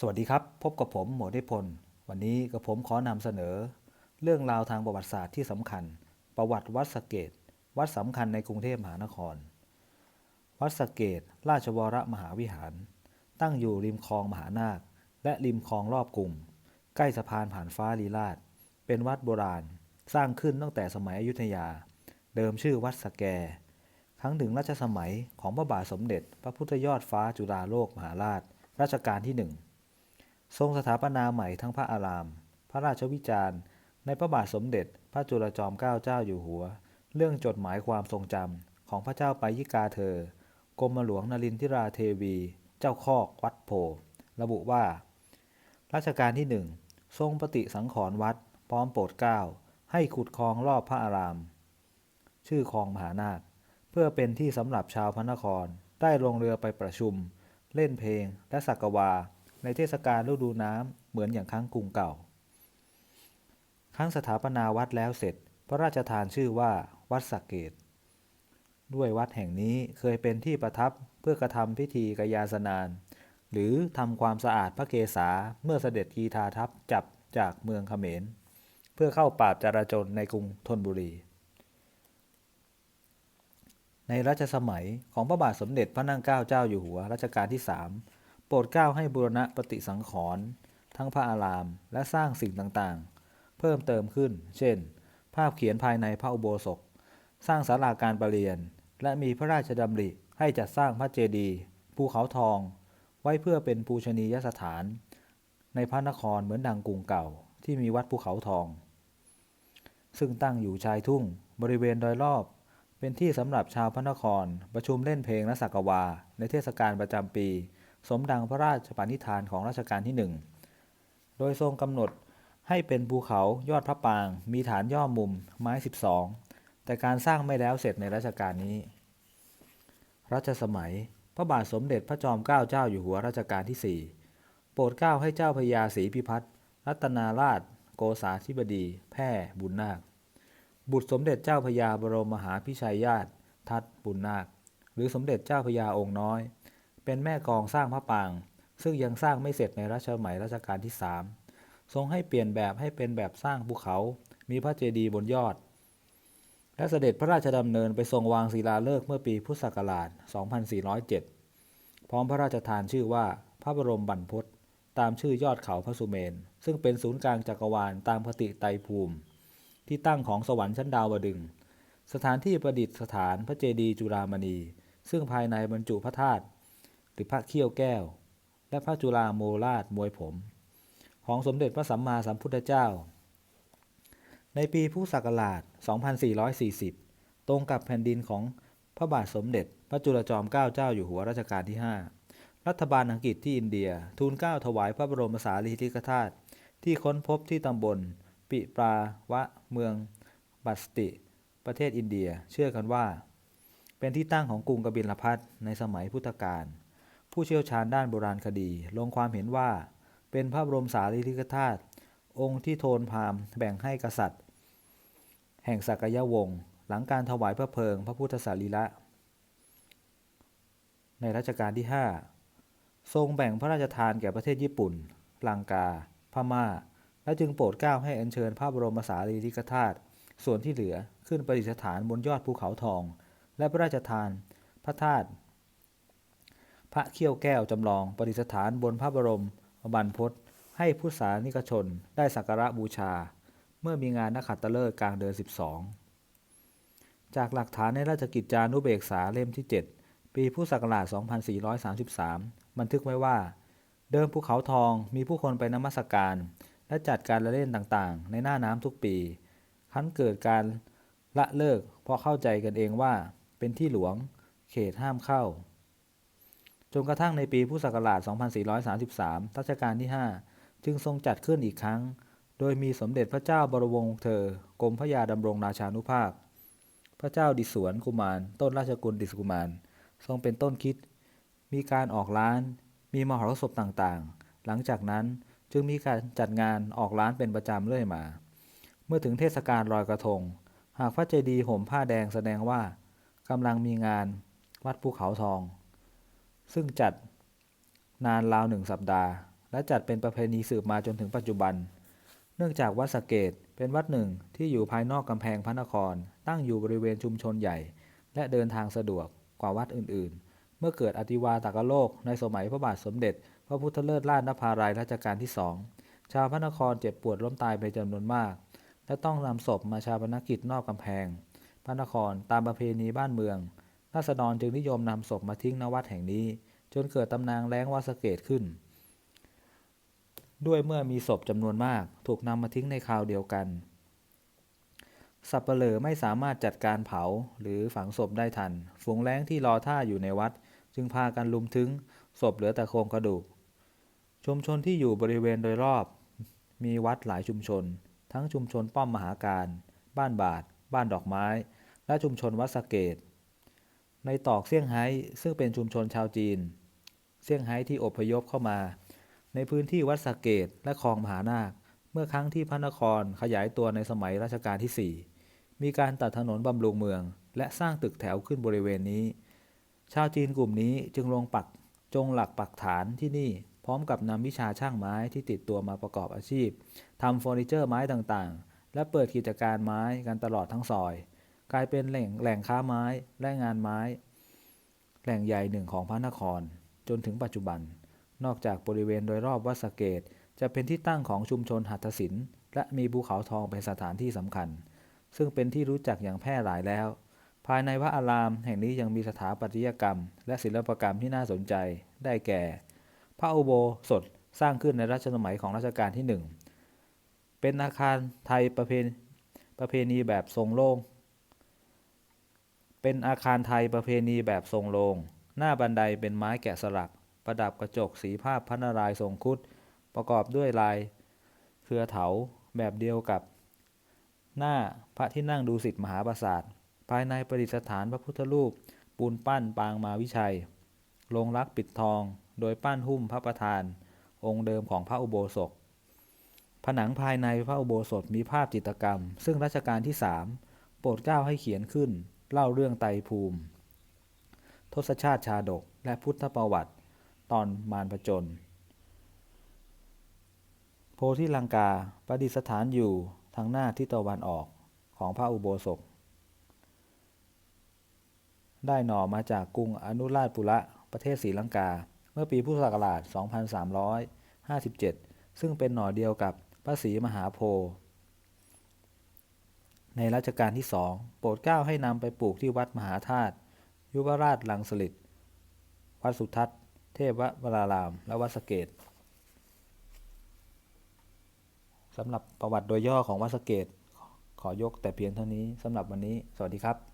สวัสดีครับ พบกับผมหมวดนิพนธ์วันนี้กับผมขอนำเสนอ เรื่องราวทางประวัติศาสตร์ที่สำคัญ ประวัติวัดสเกต วัดสำคัญในกรุงเทพมหานคร วัดสเกต ราชวรมหาวิหาร ตั้งอยู่ริมคลองมหานาค และริมคลองรอบกรุงใกล้สะพานผ่านฟ้าลีลาดเป็นวัดโบราณ สร้างขึ้นตั้งแต่สมัยอยุธยา เดิมชื่อวัดสแก ครั้งถึงรัชสมัยของพระบาทสมเด็จ พระพุทธยอดฟ้าจุฬาโลกมหาราช รัชกาลที่หนึ่ง ทรงสถาปนาใหม่ทั้งพระอาราม พระราชวิจารณ์ ในพระบาทสมเด็จ พระจุลจอมเกล้าเจ้าอยู่หัว เรื่องจดหมายความทรงจำของพระเจ้าไปยิกาเธอ กรมหลวงนรินทิราเทวี เจ้าคอกวัดโพ ระบุว่า รัชกาลที่หนึ่งทรงปฏิสังขรณ์วัด พร้อมโปรดเกล้า ให้ขุดคลองรอบพระอาราม ชื่อคลองมหานาคเพื่อเป็นที่สำหรับชาวพระนครได้ลงเรือไปประชุม เล่นเพลงและสักวา ในเทศกาลฤดูน้ำเหมือนอย่างครั้งกรุงเก่า ครั้งสถาปนาวัดแล้วเสร็จ พระราชทานชื่อว่าวัดสักเกต ด้วยวัดแห่งนี้เคยเป็นที่ประทับเพื่อกระทำพิธีกยาสนาน หรือทำความสะอาดพระเกศาเมื่อเสด็จกีทาทัพจับจากเมืองเขมร เพื่อเข้าปราบจราจรในกรุงธนบุรีในรัชสมัยของพระบาทสมเด็จพระนั่งเกล้าเจ้าอยู่หัวรัชกาลที่สาม รดเกล้าให้บูรณะปฏิสังขรณ์ทั้งพระอาราม และสร้างสิ่งต่างๆ เพิ่มเติมขึ้น เช่น ภาพเขียนภายในพระอุโบสถ สร้างศาลาการประเรียน และมีพระราชดำริให้จัดสร้างพระเจดีย์ภูเขาทอง ไว้เพื่อเป็นปูชนียสถาน ในพระนครเหมือนดังกรุงเก่า ที่มีวัดภูเขาทอง ซึ่งตั้งอยู่ชายทุ่ง บริเวณโดยรอบ เป็นที่สำหรับชาวพระนคร ประชุมเล่นเพลงและสักกวา ในเทศกาลประจำปี สมดังพระราชปณิธานของรัชกาลที่หนึ่งโดยทรงกำหนดให้เป็นภูเขายอดพระปาง มีฐานย่อมุมไม้ 12 แต่การสร้างไม่แล้วเสร็จในรัชกาลนี้ รัชสมัย พระบาทสมเด็จพระจอมเกล้าเจ้าอยู่หัวรัชกาลที่ 4 โปรดเกล้าให้เจ้าพระยาศรีพิพัฒน์รัตนาราช โกษาธิบดี แพร่บุญนาค บุตรสมเด็จเจ้าพระยาบรมมหาพิชัยญาติ ทัตบุญนาค หรือสมเด็จเจ้าพระยาองค์น้อย เป็นแม่กองสร้างพระปาง ซึ่งยังสร้างไม่เสร็จในรัชสมัยรัชกาลที่สามทรงให้เปลี่ยนแบบให้เป็นแบบสร้างภูเขา มีพระเจดีย์บนยอด และเสด็จพระราชดำเนินไปทรงวางศิลาฤกษ์เมื่อปีพุทธศักราช 2407 พร้อมพระราชทานชื่อว่าพระบรมบรรพตตามชื่อยอดเขาพระสุเมน ซึ่งเป็นศูนย์กลางจักรวาลตามคติไตรภูมิ ที่ตั้งของสวรรค์ชั้นดาวดึง สถานที่ประดิษฐานพระเจดีย์จุฬามณี ซึ่งภายในบรรจุพระธาตุ หรือพระเขี้ยวแก้ว และพระจุฬาโมราชมวยผม ของสมเด็จพระสัมมาสัมพุทธเจ้า ในปีพุทธศักราช 2440 ตรงกับแผ่นดินของพระบาทสมเด็จ พระจุลจอมเกล้าเจ้าอยู่หัวรัชกาลที่ 5 รัฐบาลอังกฤษที่อินเดีย ทูลเกล้าถวายพระบรมสารีริกธาตุที่ค้นพบที่ตำบล ปิปราวะเมือง บัสติ ประเทศอินเดีย เชื่อกันว่า เป็นที่ตั้งของกรุงกบิลพัทในสมัยพุทธกาล ผู้เชี่ยวชาญด้านโบราณคดี ลงความเห็นว่า เป็นพระบรมสารีริกธาตุองค์ที่โทนพามแบ่งให้กษัตริย์ แห่งสักยะวงศ์หลังการถวายพระเพลิง พระพุทธสารีระ ในรัชกาลที่ 5 ทรงแบ่งพระราชทานแก่ประเทศญี่ปุ่น ลังกา พม่า และจึงโปรดเกล้าให้อัญเชิญพระบรมสารีริกธาตุส่วนที่เหลือขึ้นประดิษฐานบนยอดภูเขาทอง และพระราชทานพระธาตุ พระเขี้ยวแก้วจำลองประดิษฐานบนพระบรมบรรพตให้ผู้สานิกชนได้สักการะบูชา เมื่อมีงานนักขัตฤกษ์กลางเดือน 12 จากหลักฐานในราชกิจจานุเบกษาเล่มที่ 7 ปีพุทธศักราช 2433 บันทึกไว้ว่า เดิมภูเขาทองมีผู้คนไปนมัสการ และจัดการละเล่นต่างๆ ในหน้าน้ำทุกปี ครั้นเกิดการละเลิกเพราะเข้าใจกันเองว่า เป็นที่หลวง เขตห้ามเข้า จนกระทั่งในปีพุทธศักราช 2433 รัชกาลที่ 5 จึงทรงจัดขึ้นอีกครั้ง โดยมีสมเด็จพระเจ้าบรมวงศ์เธอกรมพระยาดำรงราชานุภาพ พระเจ้าดิศวรกุมาร ต้นราชกุลดิศกุมาร ทรงเป็นต้นคิด มีการออกร้าน มีมหรสพต่างๆ หลังจากนั้นจึงมีการจัดงานออกร้านเป็นประจำเรื่อยมา เมื่อถึงเทศกาลลอยกระทง หากพระเจดีย์ห่มผ้าแดงแสดงว่ากำลังมีงานวัดภูเขาทอง ซึ่งจัดนานราวหนึ่งสัปดาห์ และจัดเป็นประเพณีสืบมาจนถึงปัจจุบัน เนื่องจากวัดสเกตเป็นวัดหนึ่งที่อยู่ภายนอกกำแพงพระนคร ตั้งอยู่บริเวณชุมชนใหญ่ และเดินทางสะดวกกว่าวัดอื่นๆ เมื่อเกิดอติวาตากโลกในสมัยพระบาทสมเด็จ พระพุทธเลิศราชนภารายรัชกาลที่สองชาวพระนครเจ็บปวดล้มตายเป็นจำนวนมาก และต้องนำศพมาชาปนกิจนอกกำแพง พระนครตามประเพณีบ้านเมือง ราษฎรจึงนิยมนำศพมาทิ้งณวัดแห่งนี้ จนเกิดตำนานแล้งวัดสเกตขึ้น ด้วยเมื่อมีศพจำนวนมาก ถูกนำมาทิ้งในคราวเดียวกัน สับเปลอไม่สามารถจัดการเผาหรือฝังศพได้ทัน ฝูงแล้งที่รอท่าอยู่ในวัด จึงพากันลุมถึงศพเหลือแต่โครงกระดูก ชุมชนที่อยู่บริเวณโดยรอบ มีวัดหลายชุมชน ทั้งชุมชนป้อมมหาการ บ้านบาท บ้านดอกไม้ และชุมชนวัดสเกต ในตอกเซี่ยงไฮ้ซึ่งเป็นชุมชนชาวจีน เซี่ยงไฮ้ที่อพยพเข้ามา ในพื้นที่วัดสะเกตและคลองมหานาค เมื่อครั้งที่พระนครขยายตัวในสมัยรัชกาลที่ 4 มีการตัดถนนบำรุงเมือง และสร้างตึกแถวขึ้นบริเวณนี้ ชาวจีนกลุ่มนี้จึงลงปักจงหลักปักฐานที่นี่พร้อมกับนำวิชาช่างไม้ที่ติดตัวมาประกอบอาชีพทำเฟอร์นิเจอร์ไม้ต่างๆ และเปิดกิจการไม้กันตลอดทั้งซอย กลายเป็นแหล่งแหล่งค้าไม้และงานไม้ แหล่งใหญ่หนึ่งของพระนคร จนถึงปัจจุบัน นอกจากบริเวณโดยรอบวัดสเกต จะเป็นที่ตั้งของชุมชนหัตถศิลป์และมีภูเขาทองเป็นสถานที่สำคัญ ซึ่งเป็นที่รู้จักอย่างแพร่หลายแล้ว ภายในพระอารามแห่งนี้ยังมีสถาปัตยกรรม และศิลปกรรมที่น่าสนใจได้แก่ พระอุโบสถสร้างขึ้นในรัชสมัยของรัชกาลที่หนึ่งเป็นอาคารไทยประเพณประเพณีแบบทรงโล่ง เป็นอาคารไทยประเพณีแบบทรงโลง หน้าบันไดเป็นไม้แกะสลัก ประดับกระจกสีภาพพระนารายณ์ทรงคุดประกอบด้วยลายเครือเถาแบบเดียวกับ หน้าพระที่นั่งดูสิทธิมหาปราสาท ภายในประดิษฐานพระพุทธรูป ปูนปั้นปางมาวิชัย ลงรักปิดทอง โดยปั้นหุ้มพระประธาน องค์เดิมของพระอุโบสถ ผนังภายในพระอุโบสถมีภาพจิตรกรรม ซึ่งรัชกาลที่สามโปรดเกล้าให้เขียนขึ้น เล่าเรื่องไตภูมิ ทศชาติชาดก และพุทธประวัติ ตอนมารผจญโพธิลังกาประดิษฐานอยู่ทางหน้าทิศตะวันออกของพระอุโบสถ ได้หน่อมาจากกรุงอนุราชปุระประเทศศรีลังกา เมื่อปีพุทธศักราช 2357 ซึ่งเป็นหน่อเดียวกับพระศรีมหาโพธิ์ ในรัชกาลที่สองโปรดเกล้าให้นำไปปลูกที่วัดมหาธาตุยุวราชลังสลิดวัดสุทัศน์ เทพวราราม และวัดสเกตสำหรับประวัติโดยย่อของวัดสเกตขอยกแต่เพียงเท่านี้สำหรับวันนี้ สวัสดีครับ